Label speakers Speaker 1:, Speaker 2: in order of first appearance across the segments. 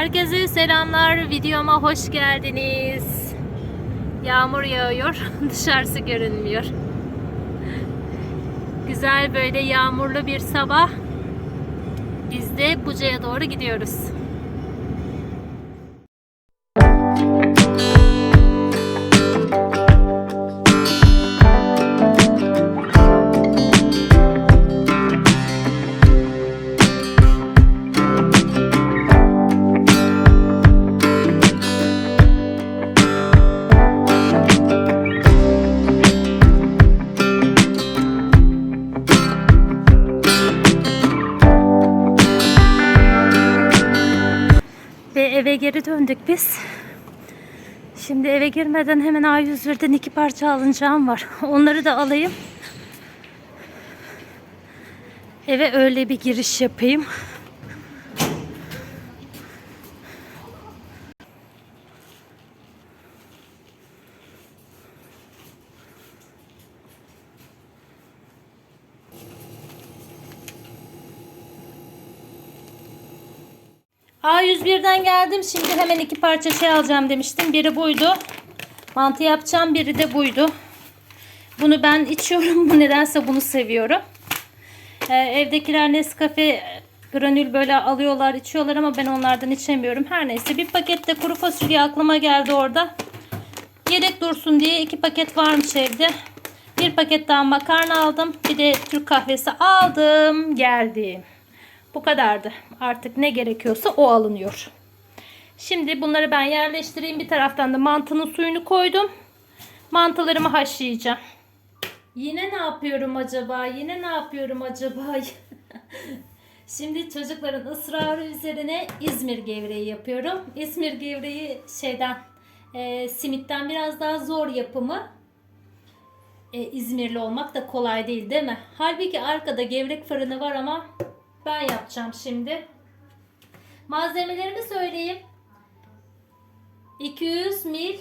Speaker 1: Herkese selamlar. Videoma hoş geldiniz. Yağmur yağıyor. Dışarısı görünmüyor. Güzel böyle yağmurlu bir sabah. Biz de Buca'ya doğru gidiyoruz. Ve eve geri döndük biz. Şimdi eve girmeden hemen A101'den iki parça alınacağım var. Onları da alayım. Eve öyle bir giriş yapayım. A101'den geldim. Şimdi hemen iki parça şey alacağım demiştim. Biri buydu. Mantı yapacağım. Biri de buydu. Bunu ben içiyorum. Bu nedense bunu seviyorum. Ee, evdekiler Nescafe granül böyle alıyorlar, içiyorlar ama ben onlardan içemiyorum. Her neyse bir pakette kuru fasulye aklıma geldi orada. Yedek dursun diye iki paket varmış evde. Bir paket daha makarna aldım. Bir de Türk kahvesi aldım. Geldim. Bu kadardı. Artık ne gerekiyorsa o alınıyor. Şimdi bunları ben yerleştireyim. Bir taraftan da mantının suyunu koydum. Mantılarımı haşlayacağım. Yine ne yapıyorum acaba? Yine ne yapıyorum acaba? Şimdi çocukların ısrarı üzerine İzmir gevreği yapıyorum. İzmir gevreği şeyden e, simitten biraz daha zor yapımı. E, İzmirli olmak da kolay değil değil mi? Halbuki arkada gevrek fırını var ama ben yapacağım şimdi. Malzemelerimi söyleyeyim. 200 ml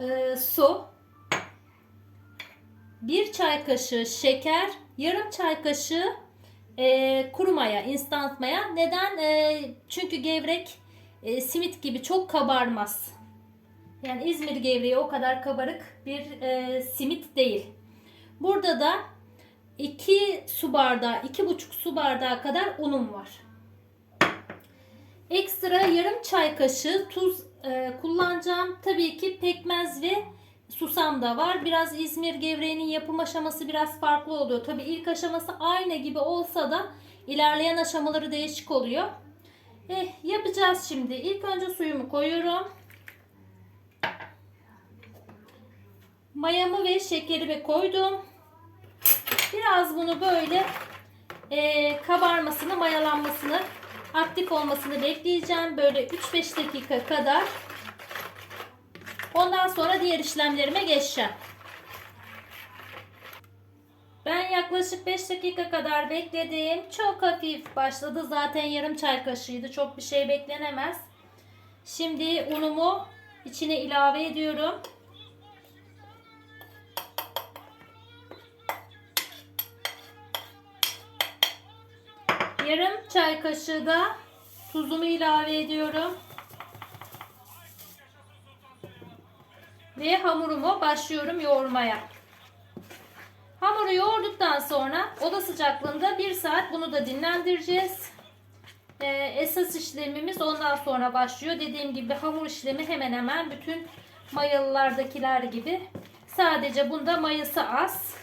Speaker 1: e, su, 1 çay kaşığı şeker, yarım çay kaşığı e, kuru maya, instant maya. Neden? E, çünkü gevrek e, simit gibi çok kabarmaz. Yani İzmir gevreği o kadar kabarık bir simit değil. Burada da 2 su bardağı, 2,5 su bardağı kadar unum var. Ekstra yarım çay kaşığı tuz e, kullanacağım. Tabii ki pekmez ve susam da var. Biraz İzmir gevreğinin yapım aşaması biraz farklı oluyor. Tabii ilk aşaması aynı gibi olsa da ilerleyen aşamaları değişik oluyor. Eh, yapacağız şimdi. İlk önce suyumu koyuyorum. Mayamı ve şekerimi koydum. Biraz bunu böyle e, kabarmasını, mayalanmasını, aktif olmasını bekleyeceğim. Böyle 3-5 dakika kadar. Ondan sonra diğer işlemlerime geçeceğim. Ben yaklaşık 5 dakika kadar bekledim. Çok hafif başladı. Zaten yarım çay kaşığıydı. Çok bir şey beklenemez. Şimdi unumu içine ilave ediyorum. Yarım çay kaşığı da tuzumu ilave ediyorum. Ve hamurumu başlıyorum yoğurmaya. Hamuru yoğurduktan sonra oda sıcaklığında 1 saat bunu da dinlendireceğiz. Ee, esas işlemimiz ondan sonra başlıyor. Dediğim gibi hamur işlemi hemen hemen bütün mayalılardakiler gibi. Sadece bunda mayası az.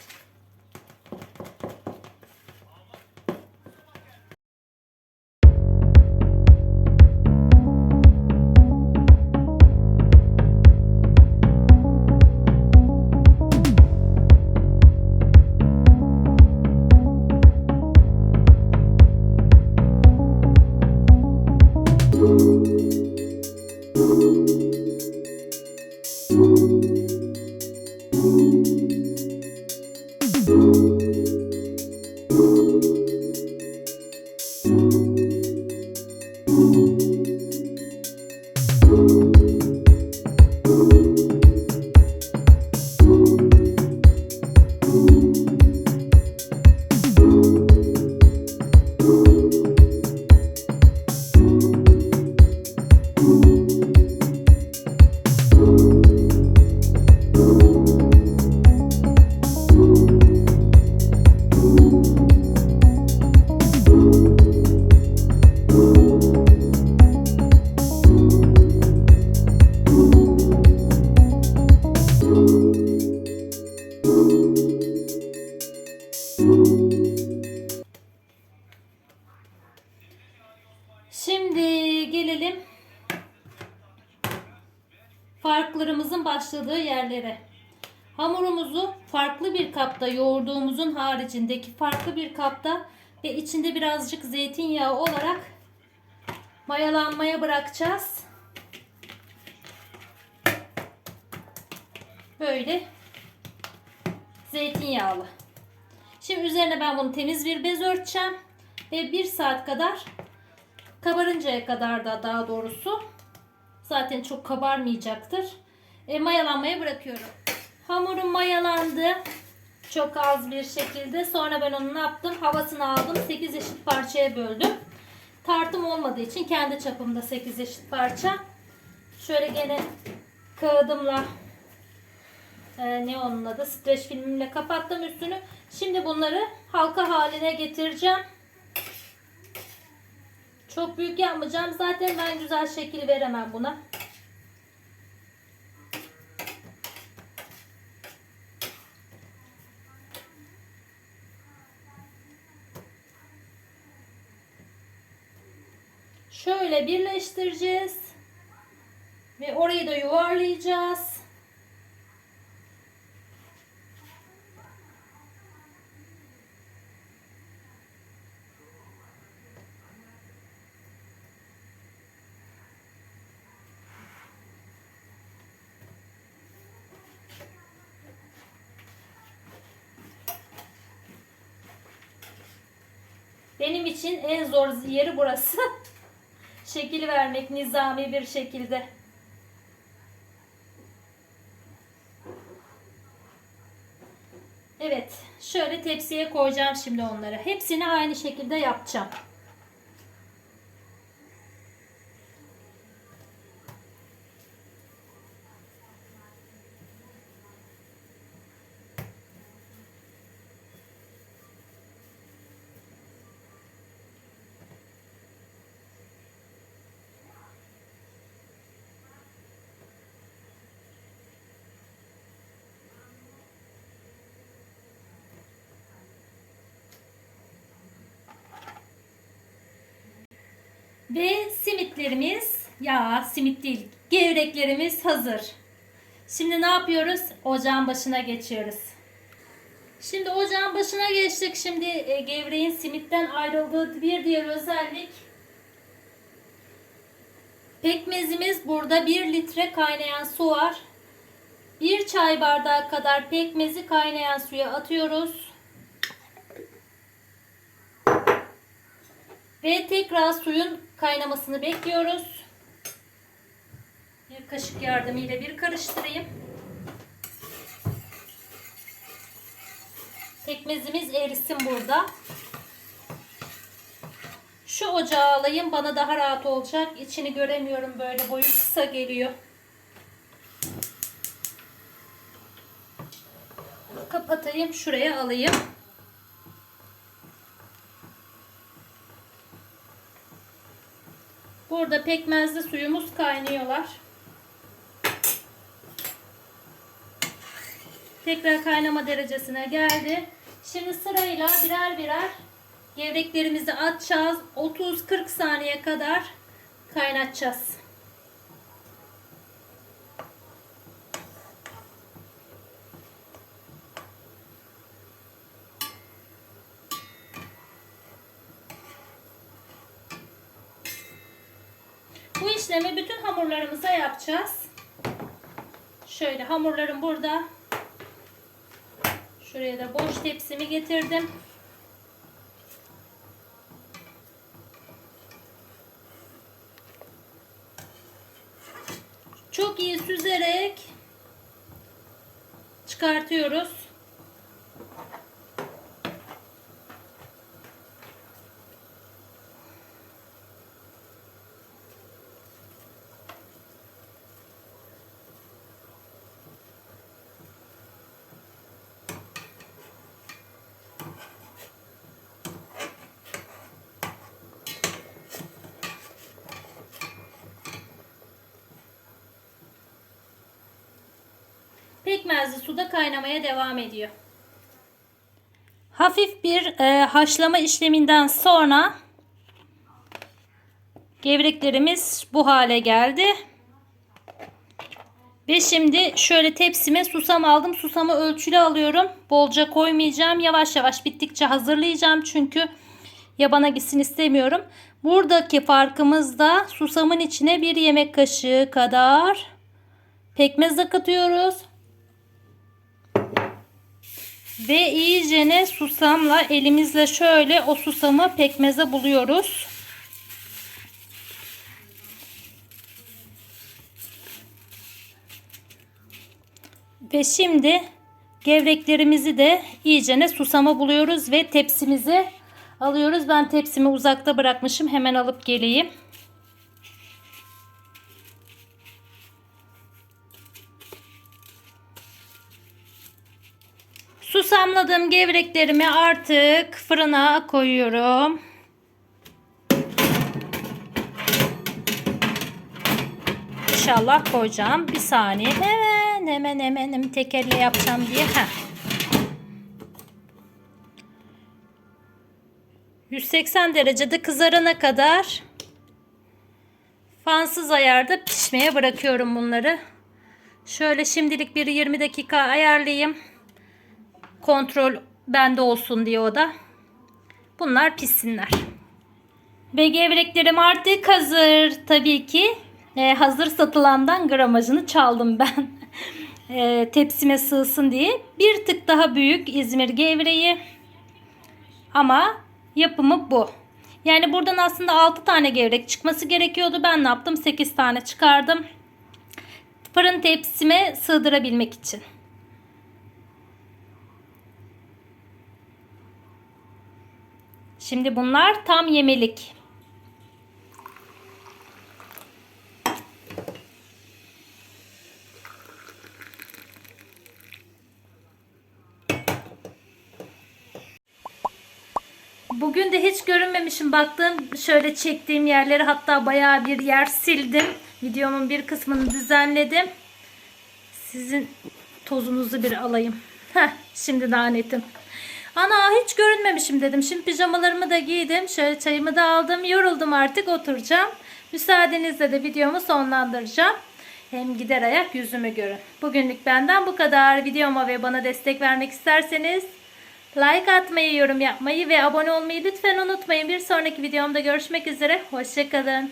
Speaker 1: Yerlere. Hamurumuzu farklı bir kapta yoğurduğumuzun haricindeki farklı bir kapta ve içinde birazcık zeytinyağı olarak mayalanmaya bırakacağız. Böyle zeytinyağlı. Şimdi üzerine ben bunu temiz bir bez örteceğim ve bir saat kadar kabarıncaya kadar da daha doğrusu zaten çok kabarmayacaktır. E, mayalanmaya bırakıyorum. Hamurum mayalandı. Çok az bir şekilde. Sonra ben onu ne yaptım? Havasını aldım. 8 eşit parçaya böldüm. Tartım olmadığı için kendi çapımda 8 eşit parça. Şöyle gene kağıdımla e, ne onun adı? Streç filmimle kapattım üstünü. Şimdi bunları halka haline getireceğim. Çok büyük yapmayacağım. Zaten ben güzel şekil veremem buna. Şöyle birleştireceğiz. Ve orayı da yuvarlayacağız. Benim için en zor yeri burası. Şekil vermek nizami bir şekilde. Evet, şöyle tepsiye koyacağım şimdi onları. Hepsini aynı şekilde yapacağım. Ve simitlerimiz, ya simit değil, gevreklerimiz hazır. Şimdi ne yapıyoruz? Ocağın başına geçiyoruz. Şimdi ocağın başına geçtik. Şimdi e, gevreğin simitten ayrıldığı bir diğer özellik. Pekmezimiz burada 1 litre kaynayan su var. 1 çay bardağı kadar pekmezi kaynayan suya atıyoruz. Ve tekrar suyun kaynamasını bekliyoruz. Bir kaşık yardımıyla bir karıştırayım. Pekmezimiz erisin burada. Şu ocağı alayım bana daha rahat olacak. İçini göremiyorum böyle boyu kısa geliyor. Kapatayım şuraya alayım. Burada pekmezli suyumuz kaynıyorlar. Tekrar kaynama derecesine geldi. Şimdi sırayla birer birer gevreklerimizi atacağız. 30-40 saniye kadar kaynatacağız. Bu işlemi bütün hamurlarımıza yapacağız. Şöyle hamurlarım burada. Şuraya da boş tepsimi getirdim. Çok iyi süzerek çıkartıyoruz. Pekmezli suda kaynamaya devam ediyor. Hafif bir e, haşlama işleminden sonra gevreklerimiz bu hale geldi. Ve şimdi şöyle tepsime susam aldım. Susamı ölçülü alıyorum. Bolca koymayacağım. Yavaş yavaş bittikçe hazırlayacağım. Çünkü yabana gitsin istemiyorum. Buradaki farkımız da susamın içine bir yemek kaşığı kadar pekmez de katıyoruz. Ve iyicene susamla elimizle şöyle o susamı pekmeze buluyoruz. Ve şimdi gevreklerimizi de iyicene susama buluyoruz ve tepsimizi alıyoruz. Ben tepsimi uzakta bırakmışım. Hemen alıp geleyim. Susamladığım gevreklerimi artık fırına koyuyorum. İnşallah koyacağım. Bir saniye. Hemen hemen hemen, hemen tek yapacağım diye. Heh. 180 derecede kızarana kadar fansız ayarda pişmeye bırakıyorum bunları. Şöyle şimdilik bir 20 dakika ayarlayayım. Kontrol bende olsun diye o da. Bunlar pişsinler. Ve gevreklerim artık hazır. Tabii ki e, hazır satılandan gramajını çaldım ben. e, tepsime sığsın diye. Bir tık daha büyük İzmir gevreği. Ama yapımı bu. Yani buradan aslında 6 tane gevrek çıkması gerekiyordu. Ben ne yaptım? 8 tane çıkardım. Fırın tepsime sığdırabilmek için. Şimdi bunlar tam yemelik. Bugün de hiç görünmemişim. Baktığım şöyle çektiğim yerleri hatta bayağı bir yer sildim. Videomun bir kısmını düzenledim. Sizin tozunuzu bir alayım. Heh, şimdi daha netim. Ana hiç görünmemişim dedim. Şimdi pijamalarımı da giydim. Şöyle çayımı da aldım. Yoruldum artık oturacağım. Müsaadenizle de videomu sonlandıracağım. Hem gider ayak yüzümü görün. Bugünlük benden bu kadar. Videoma ve bana destek vermek isterseniz like atmayı, yorum yapmayı ve abone olmayı lütfen unutmayın. Bir sonraki videomda görüşmek üzere. Hoşçakalın.